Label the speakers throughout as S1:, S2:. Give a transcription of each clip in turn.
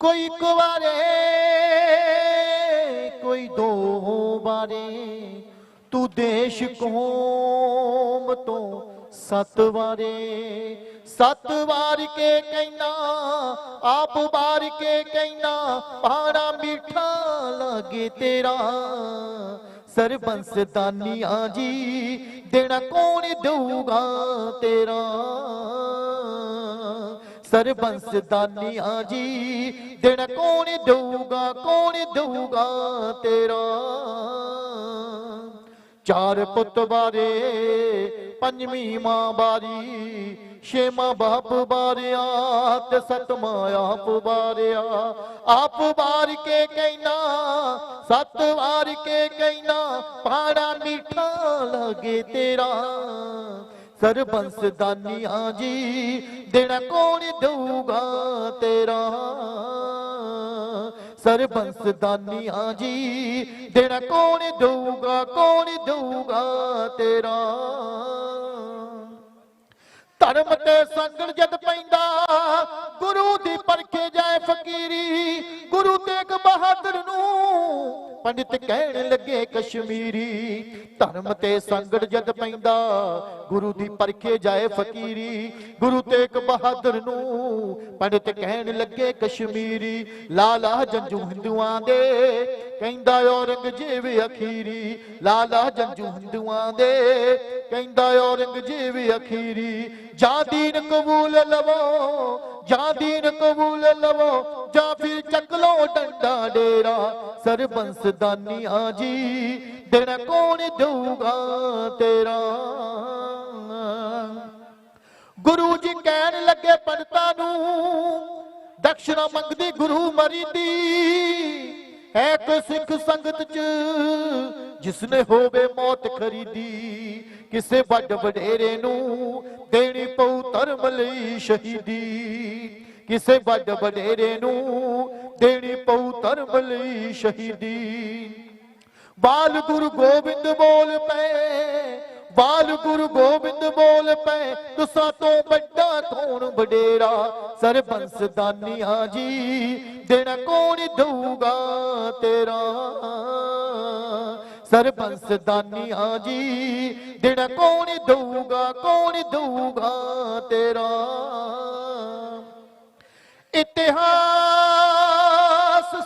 S1: ਕੋਈ ਇੱਕ ਵਾਰੇ, ਕੋਈ ਦੋ ਵਾਰੇ। ਤੂੰ ਦੇਸ਼ ਕੌਮ ਤੋਂ ਸੱਤ ਵਾਰੇ। ਸੱਤ ਵਾਰ ਕੇ ਕਹਿਣਾ, ਆਪ ਵਾਰ ਕੇ ਕਹਿਣਾ ਪਾਣਾ ਮਿੱਠਾ ਲੱਗੇ ਤੇਰਾ। ਸਰਬੰਸ ਦਾਨੀਆਂ ਜੀ, ਦੇਣਾ ਕੌਣ ਦਊਗਾ ਤੇਰਾ? ਸਰਬੰਸ ਦਾਨੀਆਂ ਜੀ ਦੇਣਾ ਕੌਣ ਦਊਗਾ ਕੌਣ ਦਊਗਾ ਤੇਰਾ? ਚਾਰ ਪੁੱਤ ਬਾਰੇ, ਪੰਜਵੀਂ ਮਾਂ ਬਾਰੀ, ਛੇਵਾਂ ਬਾਪ ਬਾਰਿਆ ਤੇ ਸਤਵਾਂ ਆਪ ਬਾਰਿਆ। ਆਪ ਬਾਰ ਕੇ ਕਹਿਣਾ, ਸੱਤ ਵਾਰ ਕੇ ਕਹਿਣਾ, ਪਾੜਾ ਮਿੱਠਾ ਲੱਗੇ ਤੇਰਾ। ਸਰਬੰਸ ਦਾਨੀਆਂ ਜੀ, ਦੇਣਾ ਕੌਣ ਦਊਗਾ ਤੇਰਾ? ਸਰਬੰਸ ਦਾਨੀਆਂ ਜੀ, ਦੇਣਾ ਕੌਣ ਦਊਗਾ ਕੌਣ ਦਊਗਾ ਤੇਰਾ? ਧਰਮ ਤੇ ਸੰਗਣ ਜਦ ਪੈਂਦਾ, ਗੁਰੂ ਦੀ ਪਰਖੇ ਜਾਏ ਫਕੀਰੀ, ਗੁਰੂ ਤੇਗ ਬਹਾਦਰ ਪੰਡਿਤ ਕਹਿਣ ਲੱਗੇ ਕਸ਼ਮੀਰੀ, ਧਰਮ ਤੇ ਸੰਗਣ ਜਦ ਪੈਂਦਾ। ਗੁਰੂ ਦੀ ਪਰਖੇ ਜਾਏ ਫਕੀਰੀ, ਗੁਰੂ ਤੇਗ ਬਹਾਦਰ ਨੂੰ ਪੰਡਿਤ ਕਹਿਣ ਲੱਗੇ ਕਸ਼ਮੀਰੀ। ਲਾਲਾ ਜੰਜੂ ਹਿੰਦੂਆਂ ਦੇ, ਕਹਿੰਦਾ ਔਰੰਗਜ਼ੇਬ ਅਖੀਰੀ। ਲਾਲਾ ਜੰਜੂ ਹਿੰਦੂਆਂ ਦੇ ਕਹਿੰਦਾ ਔਰੰਗਜ਼ੇਬ ਅਖੀਰੀ ਜਾਂ ਦੀਨ ਕਬੂਲ ਲਵੋ ਜਾਂ ਦੀਨ ਕਬੂਲ ਲਵੋ, ਜਾਂ ਫਿਰ ਚੱਕ ਲੋ ਡੰਡਾ ਡੇਰਾ, ਸਰਬੰਸ ਦਾਨੀਆਂ ਜੀ ਦੇਣਾ ਕੌਣ ਦਊਗਾ ਤੇਰਾ? ਗੁਰੂ ਜੀ ਕਹਿਣ ਲੱਗੇ ਪੰਡਤਾਂ ਨੂੰ ਦਕਸ਼ਣਾ ਮੰਗਦੀ ਗੁਰੂ ਮਰੀਦੀ ਹੈ ਕੋ ਸਿੱਖ ਸੰਗਤ ਚ, ਜਿਸਨੇ ਹੋਵੇ ਮੌਤ ਖਰੀਦੀ, ਕਿਸੇ ਵੱਡ ਵਡੇਰੇ ਨੂੰ ਦੇਣੀ ਪਊ ਧਰਮ ਲਈ ਸ਼ਹੀਦੀ। ਕਿਸੇ ਵੱਡ ਵਡੇਰੇ ਨੂੰ ਦੇਣੀ ਪਊ ਧਰਮ ਲਈ ਸ਼ਹੀਦੀ। ਬਾਲ ਗੁਰੂ ਗੋਬਿੰਦ ਬੋਲ ਪਏ ਬਾਲ ਗੁਰੂ ਗੋਬਿੰਦ ਬੋਲ ਪਏ, ਤੁਸਾਂ ਤੋਂ ਵੱਡਾ ਕੌਣ ਵਡੇਰਾ ਸਰਬੰਸ ਦਾਨੀਆਂ ਜੀ ਦੇਣਾ ਕੌਣ ਦਊਗਾ ਤੇਰਾ? ਸਰਬੰਸ ਦਾਨੀਆਂ ਜੀ ਦੇਣਾ ਕੌਣ ਦਊਗਾ ਕੌਣ ਦਊਗਾ ਤੇਰਾ? ਇਤਿਹਾਸ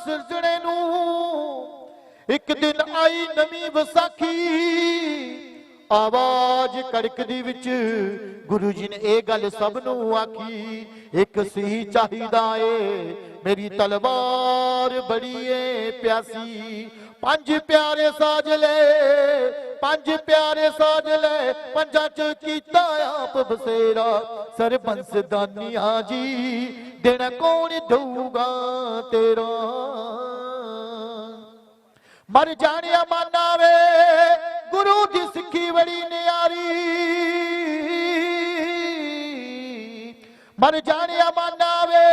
S1: ਸਿਰਜਣੇ ਨੂੰ, ਇੱਕ ਦਿਨ ਆਈ ਨਵੀਂ ਵਿਸਾਖੀ ਆਵਾਜ਼ ਕੜਕਦੀ ਵਿੱਚ ਗੁਰੂ ਜੀ ਨੇ ਇਹ ਗੱਲ ਸਭ ਨੂੰ ਆਖੀ, ਇੱਕ ਸੀ ਚਾਹੀਦਾ ਏ, ਮੇਰੀ ਤਲਵਾਰ ਬੜੀ ਏ ਪਿਆਸੀ, ਪੰਜ ਪਿਆਰੇ ਸਾਜ ਲੈ, ਪੰਜ ਪਿਆਰੇ ਸਾਜ ਲੈ, ਪੰਜਾਂ ਚ ਕੀਤਾ ਆਪ ਬਸੇਰਾ ਸਰਬੰਸ ਦਾਨੀਆਂ ਜੀ ਦੇਣਾ ਕੌਣ ਦਊਗਾ ਤੇਰਾ? ਮਰ ਜਾਣਿਆ ਮਾਨਾ ਵੇ ਬੜੀ ਨਿਆਰੀ। ਮਰ ਜਾਣਿਆ ਮਾਨਾ ਵੇ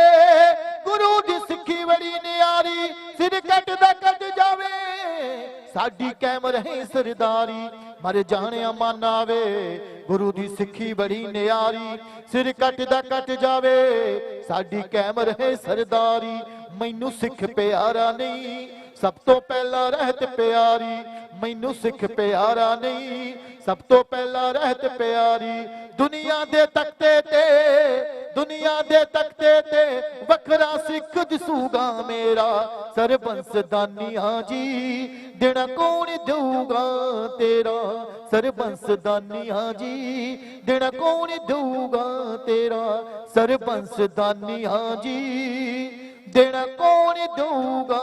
S1: ਗੁਰੂ ਦੀ ਸਿੱਖੀ ਬੜੀ ਨਿਆਰੀ, ਸਿਰ ਕੱਟਦਾ ਕੱਟ ਜਾਵੇ। ਸਾਡੀ ਕਾਇਮ ਰਹੇ ਸਰਦਾਰੀ ਮਰ ਜਾਣਿਆ ਮਾਨਾ ਵੇ ਗੁਰੂ ਦੀ ਸਿੱਖੀ ਬੜੀ ਨਿਆਰੀ, ਸਿਰ ਕੱਟਦਾ ਕੱਟ ਜਾਵੇ। ਸਾਡੀ ਕਾਇਮ ਰਹੇ ਸਰਦਾਰੀ, ਮੈਨੂੰ ਸਿੱਖ ਪਿਆਰਾ ਨਹੀਂ ਸਭ ਤੋਂ ਪਹਿਲਾਂ ਰਹਿਤ ਪਿਆਰੀ, ਮੈਨੂੰ ਸਿੱਖ ਪਿਆਰਾ ਨਹੀਂ। ਸਭ ਤੋਂ ਪਹਿਲਾਂ ਰਹਿਤ ਪਿਆਰੀ, ਦੁਨੀਆ ਦੇ ਤਖਤੇ ਤੇ, ਦੁਨੀਆ ਦੇ ਤਖਤੇ ਤੇ, ਵੱਖਰਾ ਸਿੱਖ ਦਿਸੂਗਾ ਮੇਰਾ। ਸਰਬੰਸ ਦਾਨੀਆਂ ਜੀ ਦੇਣਾ ਕੌਣ ਦਊਗਾ ਤੇਰਾ? ਸਰਬੰਸ ਦਾਨੀਆਂ ਜੀ ਦੇਣਾ ਕੌਣ ਦਊਗਾ ਤੇਰਾ? ਸਰਬੰਸ ਦਾਨੀਆਂ ਜੀ ਦੇਣਾ ਕੌਣ ਦਊਗਾ